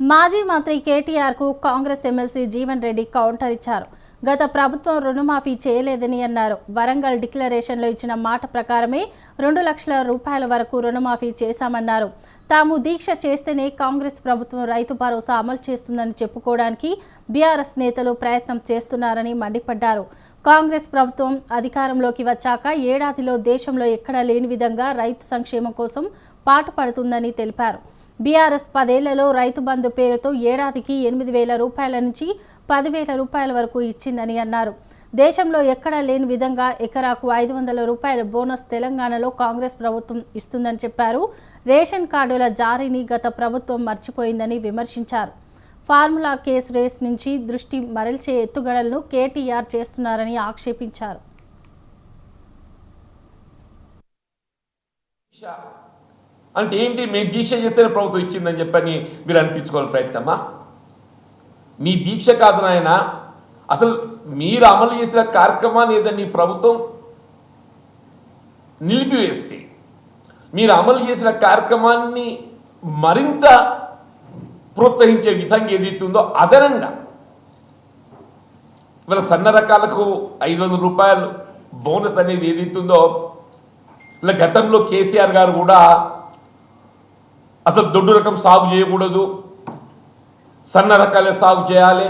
మాజీ మంత్రి కేటీఆర్కు కాంగ్రెస్ ఎమ్మెల్సీ జీవన్ రెడ్డి కౌంటర్ ఇచ్చారు. గత ప్రభుత్వం రుణమాఫీ చేయలేదని అన్నారు. వరంగల్ డిక్లరేషన్లో ఇచ్చిన మాట ప్రకారమే రెండు లక్షల రూపాయల వరకు రుణమాఫీ చేశామన్నారు. తాము దీక్ష చేస్తేనే కాంగ్రెస్ ప్రభుత్వం రైతు భరోసా అమలు చేస్తుందని చెప్పుకోవడానికి బీఆర్ఎస్ నేతలు ప్రయత్నం చేస్తున్నారని మండిపడ్డారు. కాంగ్రెస్ ప్రభుత్వం అధికారంలోకి వచ్చాక ఏడాదిలో దేశంలో ఎక్కడా లేని విధంగా రైతు సంక్షేమం కోసం పాటుపడుతుందని తెలిపారు. బీఆర్ఎస్ పదేళ్ళలో రైతు బంధు పేరుతో ఏడాదికి ఎనిమిది వేల రూపాయల నుంచి పదివేల రూపాయల వరకు ఇచ్చిందని అన్నారు. దేశంలో ఎక్కడా లేని విధంగా ఎకరాకు ఐదు వందల రూపాయల బోనస్ తెలంగాణలో కాంగ్రెస్ ప్రభుత్వం ఇస్తుందని చెప్పారు. రేషన్ కార్డుల జారీని గత ప్రభుత్వం మర్చిపోయిందని విమర్శించారు. ఫార్ములా కేస్ రేస్ నుంచి దృష్టి మరల్చే ఎత్తుగడలను కేటీఆర్ చేస్తున్నారని ఆక్షేపించారు. అంటే ఏంటి? మేము దీక్ష చేస్తేనే ప్రభుత్వం ఇచ్చిందని చెప్పని మీరు అనిపించుకోవాలి ప్రయత్నమా? మీ దీక్ష కాదు నాయన. అసలు మీరు అమలు చేసిన కార్యక్రమాన్ని ఏదని ప్రభుత్వం నిలిపివేస్తే మీరు అమలు చేసిన కార్యక్రమాన్ని మరింత ప్రోత్సహించే విధంగా ఏదైతుందో అదనంగా ఇవాళ సన్న రకాలకు ఐదు వందల రూపాయలు బోనస్ అనేది ఏదైతుందో ఇలా గతంలో కేసీఆర్ గారు కూడా అసలు దొడ్డు రకం సాగు చేయకూడదు. సన్న రకాలే సాగు చేయాలి.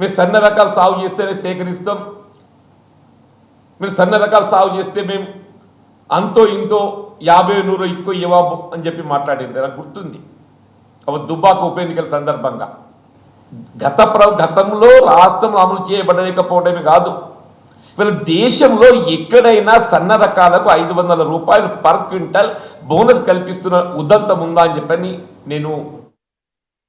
మీరు సన్న రకాలు సాగు చేస్తేనే సేకరిస్తాం. మీరు సన్న రకాలు సాగు చేస్తే మేము అంతో ఇంతో యాభై నూరు ఎక్కువ ఇవ్వము అని చెప్పి మాట్లాడింది. నాకు గుర్తుంది. అప్పుడు దుబ్బాక ఉప ఎన్నికల సందర్భంగా. గత ప్ర గతంలో రాష్ట్రంలో అమలు చేయబడలేకపోవడమే కాదు. వీళ్ళ దేశంలో ఎక్కడైనా సన్న రకాలకు ఐదు వందల రూపాయలు పర్ క్వింటల్ బోనస్ కల్పిస్తున్న ఉదంతం ఉందా అని చెప్పని నేను